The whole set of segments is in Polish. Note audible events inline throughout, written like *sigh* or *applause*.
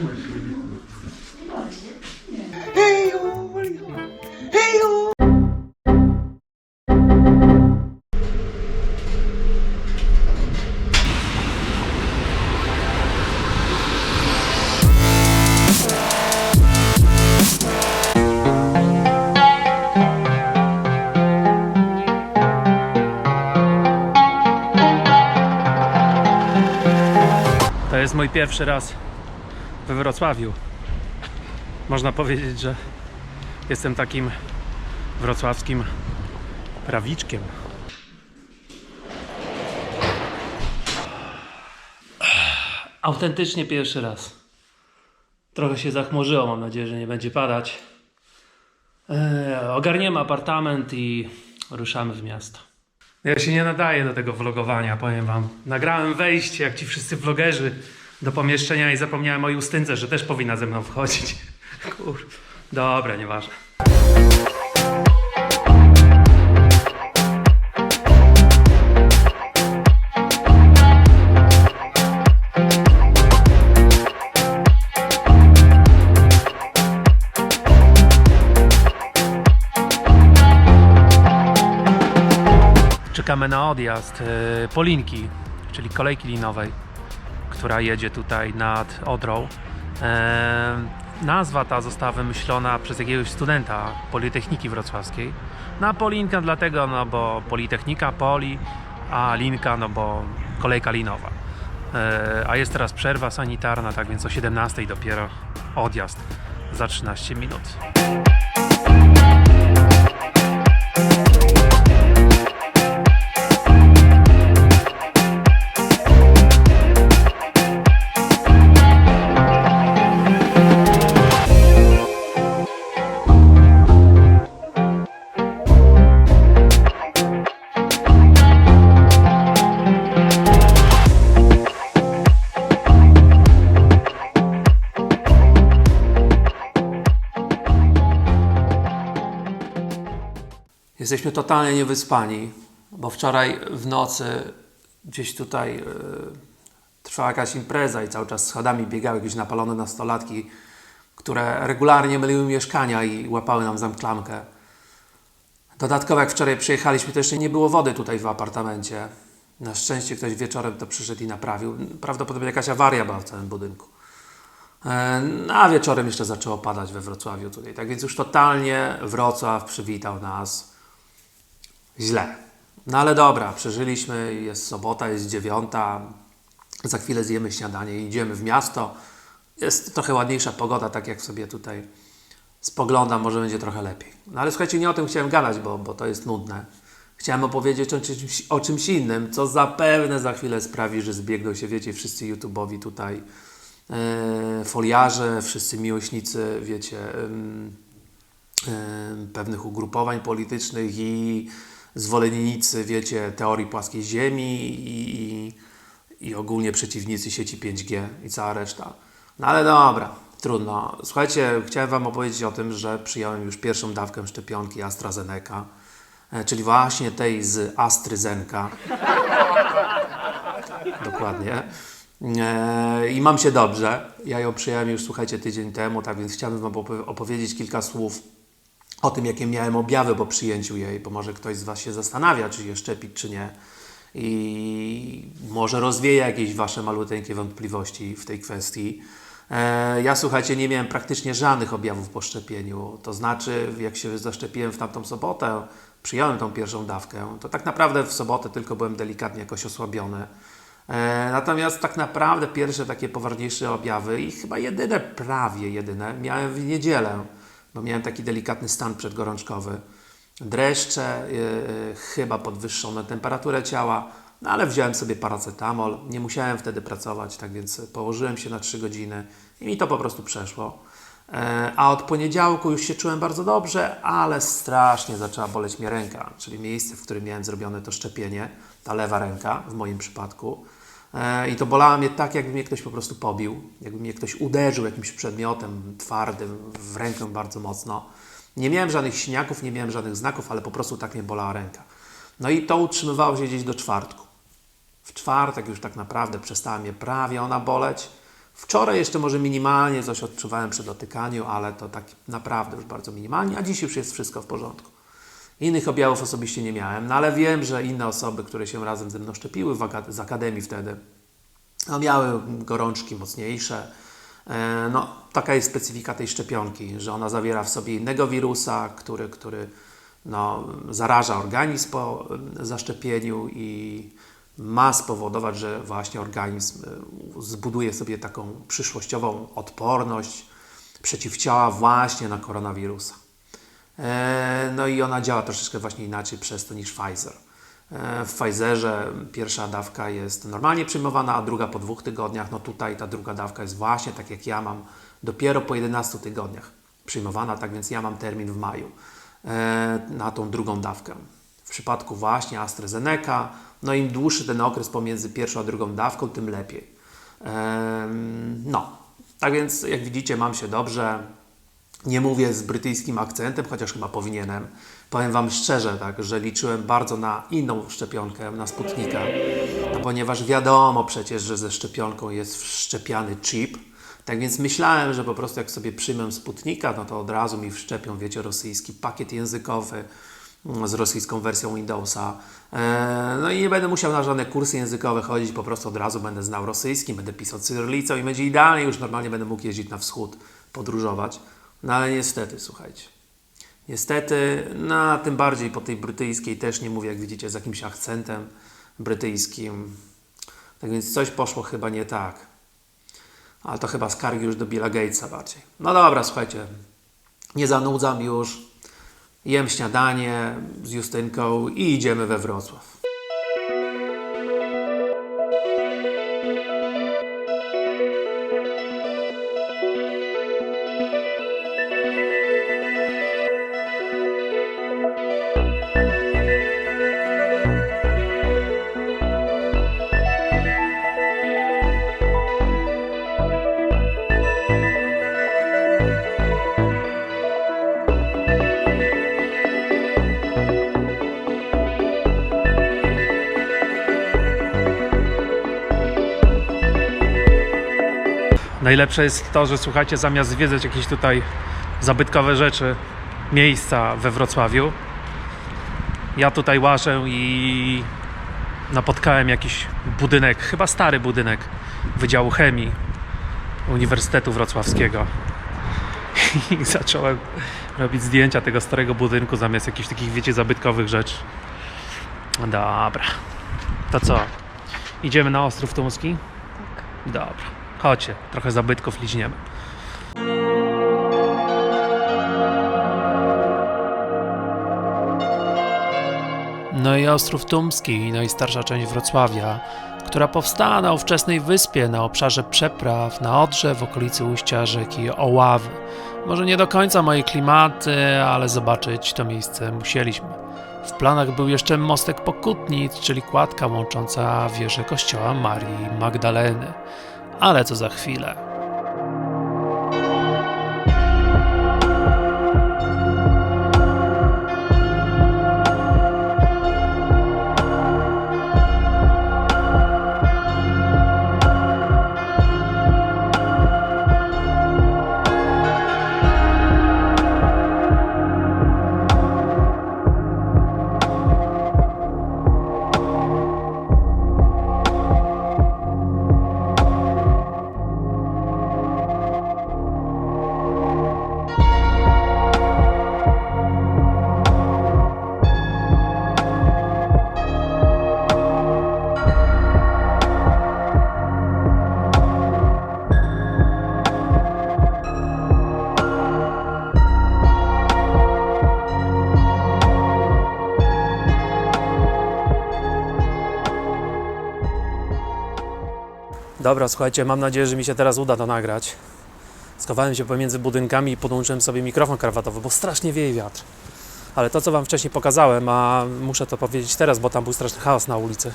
Trzymaj się. To jest mój pierwszy raz we Wrocławiu. Można powiedzieć, że jestem takim wrocławskim prawiczkiem. Autentycznie pierwszy raz. Trochę się zachmurzyło, mam nadzieję, że nie będzie padać. Eee, ogarniemy apartament i ruszamy w miasto. Ja się nie nadaję do tego vlogowania, powiem wam. Nagrałem wejście, jak ci wszyscy vlogerzy, do pomieszczenia i zapomniałem o Justynce, że też powinna ze mną wchodzić. *laughs* Kur... Dobra, nieważne. Czekamy na odjazd y, Polinki, czyli kolejki linowej, która jedzie tutaj nad Odrą. Nazwa ta została wymyślona przez jakiegoś studenta Politechniki Wrocławskiej. Na Polinka dlatego, no bo Politechnika, Poli, a Linka, no bo kolejka linowa. E, a jest teraz przerwa sanitarna, tak więc o 17 dopiero odjazd za 13 minut. Jesteśmy totalnie niewyspani, bo wczoraj w nocy gdzieś tutaj e, trwała jakaś impreza i cały czas schodami biegały jakieś napalone nastolatki, które regularnie myliły mieszkania i łapały nam zamklamkę. Dodatkowo jak wczoraj przyjechaliśmy, to jeszcze nie było wody tutaj w apartamencie. Na szczęście ktoś wieczorem to przyszedł i naprawił. Prawdopodobnie jakaś awaria była w całym budynku. E, no, A wieczorem jeszcze zaczęło padać we Wrocławiu tutaj. Tak więc już totalnie Wrocław przywitał nas źle. No ale dobra, przeżyliśmy, jest sobota, jest dziewiąta, za chwilę zjemy śniadanie idziemy w miasto. Jest trochę ładniejsza pogoda, tak jak sobie tutaj spoglądam, może będzie trochę lepiej. No ale słuchajcie, nie o tym chciałem gadać, bo, bo to jest nudne. Chciałem opowiedzieć o czymś, o czymś innym, co zapewne za chwilę sprawi, że zbiegną się, wiecie, wszyscy YouTube'owi tutaj e, foliarze, wszyscy miłośnicy, wiecie, em, em, pewnych ugrupowań politycznych i zwolennicy, wiecie, teorii płaskiej ziemi i, i, i ogólnie przeciwnicy sieci 5G i cała reszta. No ale dobra, trudno. Słuchajcie, chciałem Wam opowiedzieć o tym, że przyjąłem już pierwszą dawkę szczepionki AstraZeneca, e, czyli właśnie tej z AstryZenka. *laughs* Dokładnie. E, I mam się dobrze. Ja ją przyjąłem już, słuchajcie, tydzień temu, tak więc chciałbym Wam opowie- opowiedzieć kilka słów o tym, jakie miałem objawy po przyjęciu jej, bo może ktoś z Was się zastanawia, czy je szczepić, czy nie. I może rozwieje jakieś Wasze maluteńkie wątpliwości w tej kwestii. E, Ja, słuchajcie, nie miałem praktycznie żadnych objawów po szczepieniu. To znaczy, jak się zaszczepiłem w tamtą sobotę, przyjąłem tą pierwszą dawkę, to tak naprawdę w sobotę tylko byłem delikatnie jakoś osłabiony. E, Natomiast tak naprawdę pierwsze takie poważniejsze objawy i chyba jedyne, prawie jedyne, miałem w niedzielę, bo miałem taki delikatny stan przedgorączkowy. Dreszcze, yy, chyba podwyższoną temperaturę ciała, no ale wziąłem sobie paracetamol, nie musiałem wtedy pracować, tak więc położyłem się na 3 godziny i mi to po prostu przeszło. E, A od poniedziałku już się czułem bardzo dobrze, ale strasznie zaczęła boleć mnie ręka, czyli miejsce, w którym miałem zrobione to szczepienie, ta lewa ręka w moim przypadku. E, I to bolało mnie tak, jakby mnie ktoś po prostu pobił, jakby mnie ktoś uderzył jakimś przedmiotem twardym w rękę bardzo mocno. Nie miałem żadnych siniaków, nie miałem żadnych znaków, ale po prostu tak mnie bolała ręka. No i to utrzymywało się gdzieś do czwartku. W czwartek już tak naprawdę przestała mnie prawie ona boleć. Wczoraj jeszcze może minimalnie coś odczuwałem przy dotykaniu, ale to tak naprawdę już bardzo minimalnie, a dziś już jest wszystko w porządku. Innych objawów osobiście nie miałem, no ale wiem, że inne osoby, które się razem ze mną szczepiły z akademii wtedy, no, miały gorączki mocniejsze. E, No, taka jest specyfika tej szczepionki, że ona zawiera w sobie innego wirusa, który, który no, zaraża organizm po e, zaszczepieniu i ma spowodować, że właśnie organizm e, zbuduje sobie taką przyszłościową odporność, przeciwciała właśnie na koronawirusa. E, No i ona działa troszeczkę właśnie inaczej przez to niż Pfizer. E, W Pfizerze pierwsza dawka jest normalnie przyjmowana, a druga po dwóch tygodniach. No tutaj ta druga dawka jest właśnie tak jak ja mam, dopiero po 11 tygodniach przyjmowana, tak więc ja mam termin w maju e, na tą drugą dawkę. W przypadku właśnie AstraZeneca, no im dłuższy ten okres pomiędzy pierwszą a drugą dawką, tym lepiej. No, tak więc jak widzicie mam się dobrze, nie mówię z brytyjskim akcentem, chociaż chyba powinienem. Powiem Wam szczerze, tak, że liczyłem bardzo na inną szczepionkę, na Sputnika, no, ponieważ wiadomo przecież, że ze szczepionką jest wszczepiany chip. Tak więc myślałem, że po prostu jak sobie przyjmę Sputnika, no to od razu mi wszczepią, wiecie, rosyjski pakiet językowy mm, z rosyjską wersją Windowsa. E, No i nie będę musiał na żadne kursy językowe chodzić, po prostu od razu będę znał rosyjski, będę pisał cyrylicą i będzie idealnie, już normalnie będę mógł jeździć na wschód, podróżować. No ale niestety, słuchajcie. Niestety, no tym bardziej po tej brytyjskiej też nie mówię, jak widzicie, z jakimś akcentem brytyjskim. Tak więc coś poszło chyba nie tak. Ale to chyba skargi już do Billa Gatesa bardziej. No dobra, słuchajcie. Nie zanudzam już. Jem śniadanie z Justynką i idziemy we Wrocław. Najlepsze jest to, że słuchajcie, zamiast zwiedzać jakieś tutaj zabytkowe rzeczy, miejsca we Wrocławiu, ja tutaj łażę i napotkałem jakiś budynek, chyba stary budynek Wydziału Chemii Uniwersytetu Wrocławskiego. *laughs* I zacząłem robić zdjęcia tego starego budynku zamiast jakichś takich, wiecie, zabytkowych rzeczy. Dobra. To co? Idziemy na Ostrów Tumski? Dobra. Chodźcie, trochę zabytków liźniemy. No i Ostrów Tumski, najstarsza część Wrocławia, która powstała na ówczesnej wyspie na obszarze przepraw na Odrze w okolicy ujścia rzeki Oławy. Może nie do końca moje klimaty, ale zobaczyć to miejsce musieliśmy. W planach był jeszcze mostek Pokutnic, czyli kładka łącząca wieżę kościoła Marii Magdaleny. Ale to za chwilę. Dobra, słuchajcie, mam nadzieję, że mi się teraz uda to nagrać. Schowałem się pomiędzy budynkami i podłączyłem sobie mikrofon krawatowy, bo strasznie wieje wiatr. Ale to, co Wam wcześniej pokazałem, a muszę to powiedzieć teraz, bo tam był straszny chaos na ulicy,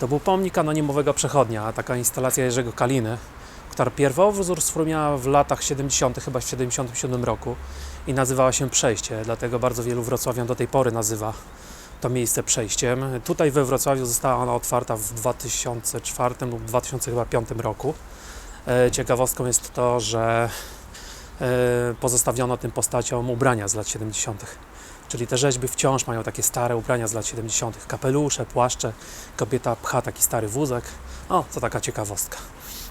to był pomnik anonimowego przechodnia, taka instalacja Jerzego Kaliny, która pierwowzór sformiała w latach 70., chyba w 77 roku i nazywała się Przejście, dlatego bardzo wielu wrocławian do tej pory nazywa to miejsce przejściem. Tutaj we Wrocławiu została ona otwarta w 2004 lub 2005 roku. E, Ciekawostką jest to, że e, pozostawiono tym postaciom ubrania z lat 70. Czyli te rzeźby wciąż mają takie stare ubrania z lat 70. Kapelusze, płaszcze. Kobieta pcha taki stary wózek. O, to taka ciekawostka.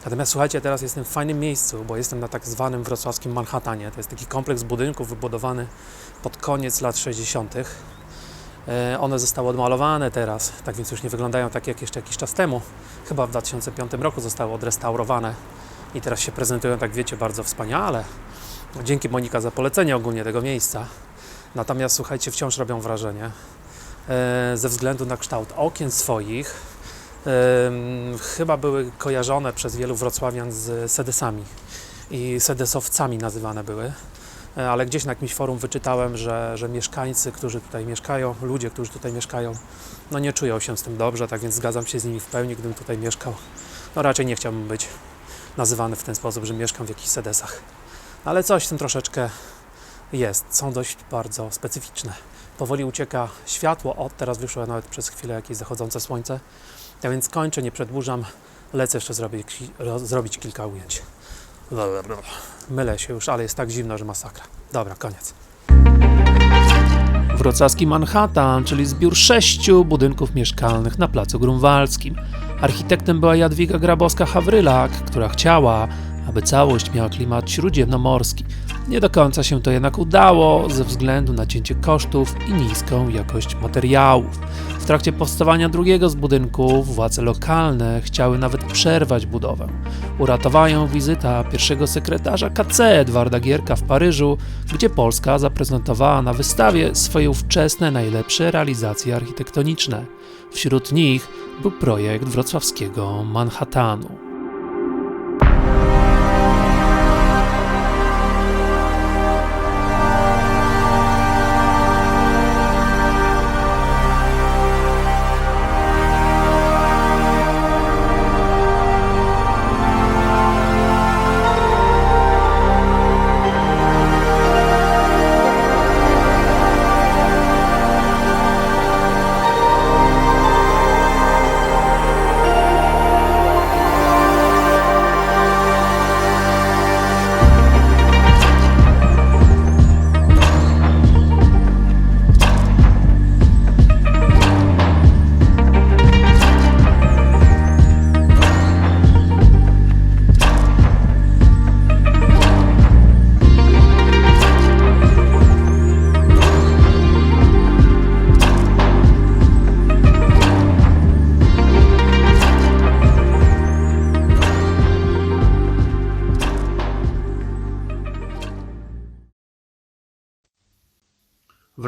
Natomiast słuchajcie, teraz jestem w fajnym miejscu, bo jestem na tak zwanym wrocławskim Manhattanie. To jest taki kompleks budynków wybudowany pod koniec lat 60. E, One zostały odmalowane teraz, tak więc już nie wyglądają tak jak jeszcze jakiś czas temu. Chyba w 2005 roku zostały odrestaurowane i teraz się prezentują, tak wiecie, bardzo wspaniale. Dzięki Monika za polecenie ogólnie tego miejsca. Natomiast słuchajcie, wciąż robią wrażenie e, ze względu na kształt okien swoich. em, Chyba były kojarzone przez wielu wrocławian z sedesami i sedesowcami nazywane były. E, ale gdzieś na jakimś forum wyczytałem, że, że mieszkańcy, którzy tutaj mieszkają, ludzie, którzy tutaj mieszkają, no nie czują się z tym dobrze, tak więc zgadzam się z nimi w pełni, gdybym tutaj mieszkał. No raczej nie chciałbym być nazywany w ten sposób, że mieszkam w jakichś sedesach. Ale coś w tym troszeczkę jest. Są dość bardzo specyficzne. Powoli ucieka światło, od teraz wyszło nawet przez chwilę jakieś zachodzące słońce. Ja więc kończę, nie przedłużam. Lecę jeszcze zrobić, ro- zrobić kilka ujęć. Mylę się już, ale jest tak zimno, że masakra. Dobra, koniec. Wrocławski Manhattan, czyli zbiór sześciu budynków mieszkalnych na Placu Grunwaldzkim. Architektem była Jadwiga Grabowska-Hawrylak, która chciała, aby całość miała klimat śródziemnomorski. Nie do końca się to jednak udało ze względu na cięcie kosztów i niską jakość materiałów. W trakcie powstawania drugiego z budynków władze lokalne chciały nawet przerwać budowę. Uratowała ją wizyta pierwszego sekretarza KC Edwarda Gierka w Paryżu, gdzie Polska zaprezentowała na wystawie swoje ówczesne najlepsze realizacje architektoniczne. Wśród nich był projekt wrocławskiego Manhattanu.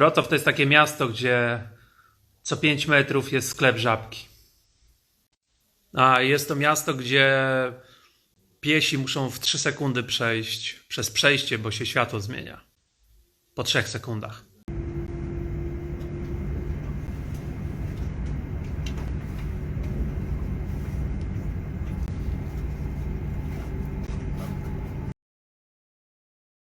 Wrocław to jest takie miasto, gdzie co 5 metrów jest sklep żabki. A jest to miasto, gdzie piesi muszą w 3 sekundy przejść przez przejście, bo się światło zmienia. Po 3 sekundach.